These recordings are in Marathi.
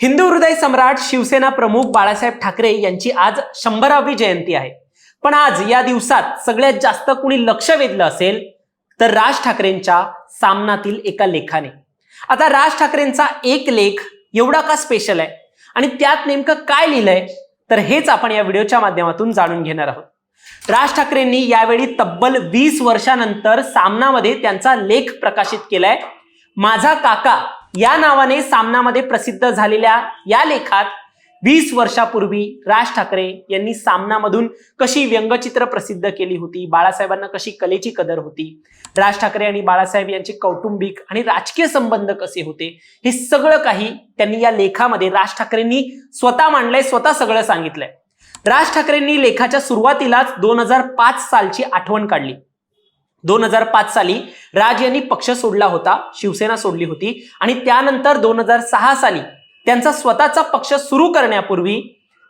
हिंदू हृदय सम्राट शिवसेना प्रमुख बाळासाहेब ठाकरे यांची आज शंभरावी जयंती आहे. पण आज या दिवसात सगळ्यात जास्त कुणी लक्ष वेधलं असेल तर राज ठाकरेंच्या सामनातील एका लेखाने. आता राज ठाकरेंचा एक लेख एवढा का स्पेशल आहे? आणि त्यात नेमकं काय लिहिलंय? तर हेच आपण या व्हिडिओच्या माध्यमातून जाणून घेणार आहोत. राज ठाकरेंनी यावेळी तब्बल वीस वर्षानंतर सामनामध्ये त्यांचा लेख प्रकाशित केलाय. माझा काका या नावाने सामनामध्ये प्रसिद्ध झालेल्या या लेखात वीस वर्षापूर्वी राज ठाकरे यांनी सामनामधून कशी व्यंगचित्र प्रसिद्ध केली होती बाळासाहेबांना कशी कलेची कदर होती राज ठाकरे आणि बाळासाहेब यांचे कौटुंबिक आणि राजकीय संबंध कसे होते हे सगळं काही त्यांनी या लेखामध्ये राज ठाकरेंनी स्वतः मांडलंय स्वतः सगळं सांगितलंय. राज ठाकरेंनी लेखाच्या सुरुवातीलाच दोन हजार पाच सालची आठवण काढली. दोन हजार पाच साली राज यांनी पक्ष सोडला होता शिवसेना सोडली होती आणि त्यानंतर दोन हजार सहा साली त्यांचा स्वतःचा पक्ष सुरू करण्यापूर्वी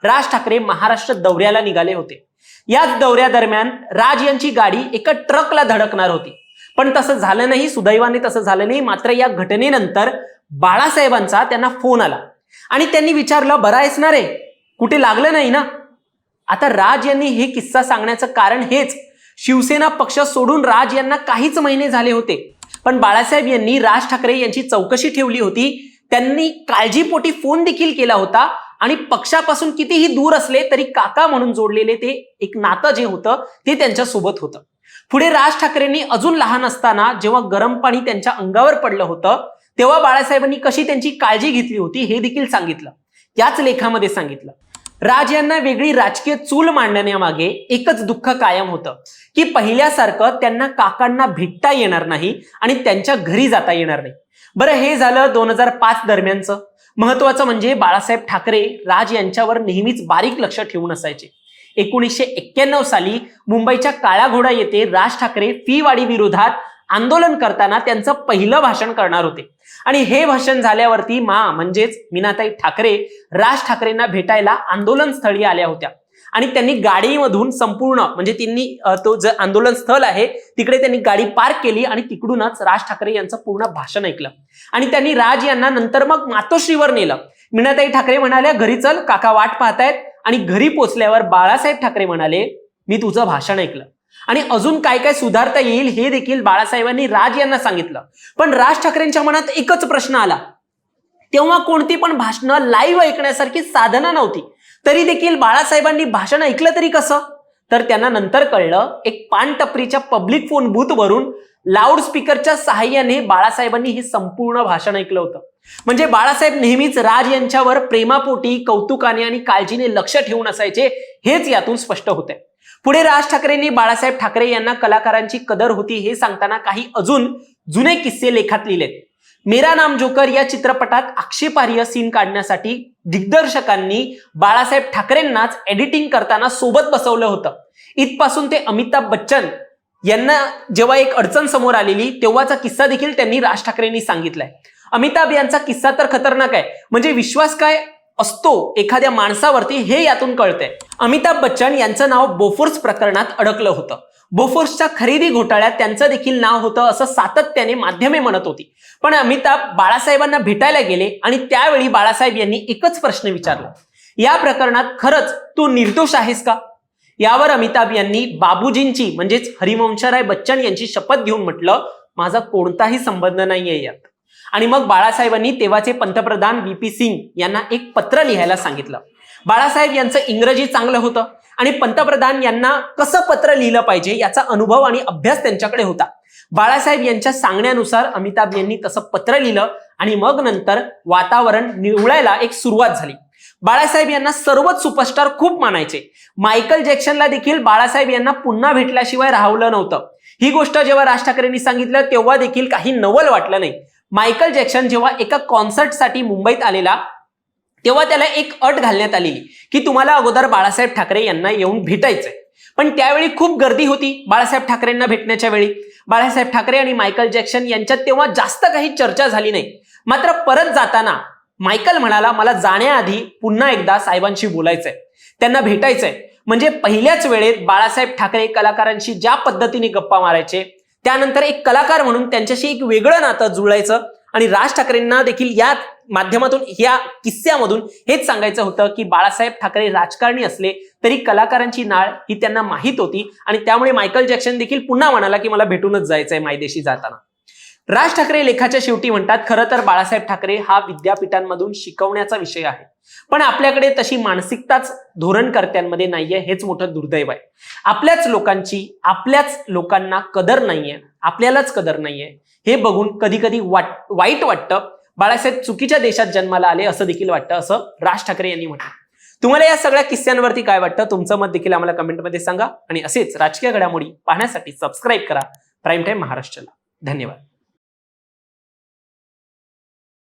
राज ठाकरे महाराष्ट्र दौऱ्याला निघाले होते. याच दौऱ्यादरम्यान राज यांची गाडी एका ट्रकला धडकणार होती. पण तसं झालं नाही सुदैवाने तसं झालं नाही मात्र या घटनेनंतर बाळासाहेबांचा त्यांना फोन आला. आणि त्यांनी विचारलं बरा आहेस ना रे? कुठे लागलं नाही ना? आता राज यांनी हे किस्सा सांगण्याचं कारण हेच. शिवसेना पक्ष सोडून राज यांना काहीच महिने झाले होते. पण बाळासाहेब यांनी राज ठाकरे यांची चौकशी ठेवली होती. त्यांनी काळजीपोटी फोन देखील केला होता. आणि पक्षापासून कितीही दूर असले तरी काका म्हणून जोडलेले ते एक नातं जे होतं ते त्यांच्यासोबत होतं. पुढे राज ठाकरेंनी अजून लहान असताना जेव्हा गरम पाणी त्यांच्या अंगावर पडलं होतं तेव्हा बाळासाहेबांनी कशी त्यांची काळजी घेतली होती हे देखील सांगितलं. त्याच लेखामध्ये सांगितलं. राज यांना वेगळी राजकीय चूल मांडण्यामागे एकच दुःख कायम होतं. की पहिल्यासारखं त्यांना काकांना भेटता येणार नाही आणि त्यांच्या घरी जाता येणार नाही. बरं हे झालं दोन हजार पाच दरम्यानचं. महत्वाचं म्हणजे बाळासाहेब ठाकरे राज यांच्यावर नेहमीच बारीक लक्ष ठेवून असायचे. एकोणीसशे एक्क्याण्णव साली मुंबईच्या काळा घोडा येथे राज ठाकरे फी वाढी विरोधात आंदोलन करताना त्यांचं पहिलं भाषण करणार होते. आणि हे भाषण झाल्यावरती मा म्हणजेच मीनाताई ठाकरे राज ठाकरेंना भेटायला आंदोलन स्थळी आल्या होत्या. आणि त्यांनी गाडीमधून संपूर्ण म्हणजे त्यांनी तो जे आंदोलन स्थळ आहे तिकडे त्यांनी गाडी पार्क केली आणि तिकडूनच राज ठाकरे यांचं पूर्ण भाषण ऐकलं. आणि त्यांनी राज यांना नंतर मग मातोश्रीवर नेलं. मीनाताई ठाकरे म्हणाल्या घरी चल काका वाट पाहतायत. आणि घरी पोचल्यावर बाळासाहेब ठाकरे म्हणाले मी तुझं भाषण ऐकलं. आणि अजून काय काय सुधारता येईल हे देखील बाळासाहेबांनी राज यांना सांगितलं. पण राज ठाकरेंच्या मनात एकच प्रश्न आला. तेव्हा कोणती पण भाषणं लाईव्ह ऐकण्यासारखी साधनं नव्हती. तरी देखील बाळासाहेबांनी भाषण ऐकलं तरी कसं? तर त्यांना नंतर कळलं एक पानटपरीच्या पब्लिक फोन बूथ वरून लाऊडस्पीकरच्या सहाय्याने बाळासाहेबांनी हे संपूर्ण भाषण ऐकलं होतं. म्हणजे बाळासाहेब नेहमीच राज यांच्यावर प्रेमापोटी कौतुकाने आणि काळजीने लक्ष ठेवून असायचे हेच यातून स्पष्ट होते पुढे राज ठाकरेंनी बाळासाहेब ठाकरे यांना कलाकारांची कदर होती हे सांगताना काही अजून जुने किस्से लेखात लिहिलेत. मेरा नाम जोकर या चित्रपटात आक्षेपार्ह सीन काढण्यासाठी दिग्दर्शकांनी बाळासाहेब ठाकरेंनाच एडिटिंग करताना सोबत बसवलं होतं. इथपासून ते अमिताभ बच्चन यांना जेव्हा एक अडचण समोर आलेली तेव्हाचा किस्सा देखील त्यांनी राज ठाकरेंनी सांगितलाय. अमिताभ यांचा किस्सा तर खतरनाक आहे. म्हणजे विश्वास काय? असतो एखाद्या माणसावरती हे यातून कळतंय. अमिताभ बच्चन यांचं नाव बोफोर्स प्रकरणात अडकलं होतं. बोफोर्सच्या खरेदी घोटाळ्यात त्यांचं देखील नाव होतं असं सातत्याने माध्यमे म्हणत होती. पण अमिताभ बाळासाहेबांना भेटायला गेले आणि त्यावेळी बाळासाहेब यांनी एकच प्रश्न विचारला. या प्रकरणात खरंच तू निर्दोष आहेस का? यावर अमिताभ यांनी बाबूजींची म्हणजेच हरिवंशराय बच्चन यांची शपथ घेऊन म्हटलं माझा कोणताही संबंध नाहीये यात. आणि मग बाळासाहेबांनी तेव्हाचे पंतप्रधान व्ही पी सिंग यांना एक पत्र लिहायला सांगितलं. बाळासाहेब यांचं इंग्रजी चांगलं होतं आणि पंतप्रधान यांना कसं पत्र लिहिलं पाहिजे याचा अनुभव आणि अभ्यास त्यांच्याकडे होता. बाळासाहेब यांच्या सांगण्यानुसार अमिताभ यांनी तसं पत्र लिहिलं आणि मग नंतर वातावरण निवळायला एक सुरुवात झाली. बाळासाहेब यांना सर्वच सुपरस्टार खूप मानायचे. मायकल जॅक्सनला देखील बाळासाहेब यांना पुन्हा भेटल्याशिवाय राहवलं नव्हतं. ही गोष्ट जेव्हा राज ठाकरेंनी सांगितलं तेव्हा देखील काही नवल वाटलं नाही. मायकल जॅक्सन जेव्हा एका कॉन्सर्टसाठी मुंबईत आलेला तेव्हा त्याला एक अट घालण्यात आलेली की तुम्हाला अगोदर बाळासाहेब ठाकरे यांना येऊन भेटायचंय. पण त्यावेळी खूप गर्दी होती बाळासाहेब ठाकरेंना भेटण्याच्या वेळी. बाळासाहेब ठाकरे आणि मायकल जॅक्सन यांच्यात तेव्हा जास्त काही चर्चा झाली नाही. मात्र परत जाताना मायकल म्हणाला मला जाण्याआधी पुन्हा एकदा साहेबांशी बोलायचंय. त्यांना भेटायचंय. म्हणजे पहिल्याच वेळेत बाळासाहेब ठाकरे कलाकारांशी ज्या पद्धतीने गप्पा मारायचे त्यानंतर एक कलाकार म्हणून त्यांच्याशी एक वेगळं नातं जुळायचं आणि राज ठाकरेंना देखील या माध्यमातून या किस्स्यामधून हेच सांगायचं होतं की बाळासाहेब ठाकरे राजकारणी असले तरी कलाकारांची नाळ ही त्यांना माहीत होती आणि त्यामुळे मायकल जॅक्सन देखील पुन्हा म्हणाला की मला भेटूनच जायचंय मायदेशी जाताना. राज ठाकरे लेखाच्या शेवटी म्हणतात खरं तर बाळासाहेब ठाकरे हा विद्यापीठांमधून शिकवण्याचा विषय आहे. पण आपल्याकडे तशी मानसिकताच धोरणकर्त्यांमध्ये नाहीये हेच मोठं दुर्दैव आहे. आपल्याच लोकांची आपल्याच लोकांना कदर नाहीये आपल्यालाच कदर नाहीये. हे बघून कधी कधी वाट वाईट वाटतं. बाळासाहेब चुकीच्या देशात जन्माला आले असं देखील वाटतं असं राज ठाकरे यांनी म्हटलं. तुम्हाला या सगळ्या किस्स्यांवरती काय वाटतं तुमचं मत देखील आम्हाला कमेंटमध्ये सांगा. आणि असेच राजकीय घडामोडी पाहण्यासाठी सबस्क्राईब करा. प्राईम टाईम महाराष्ट्राला. धन्यवाद.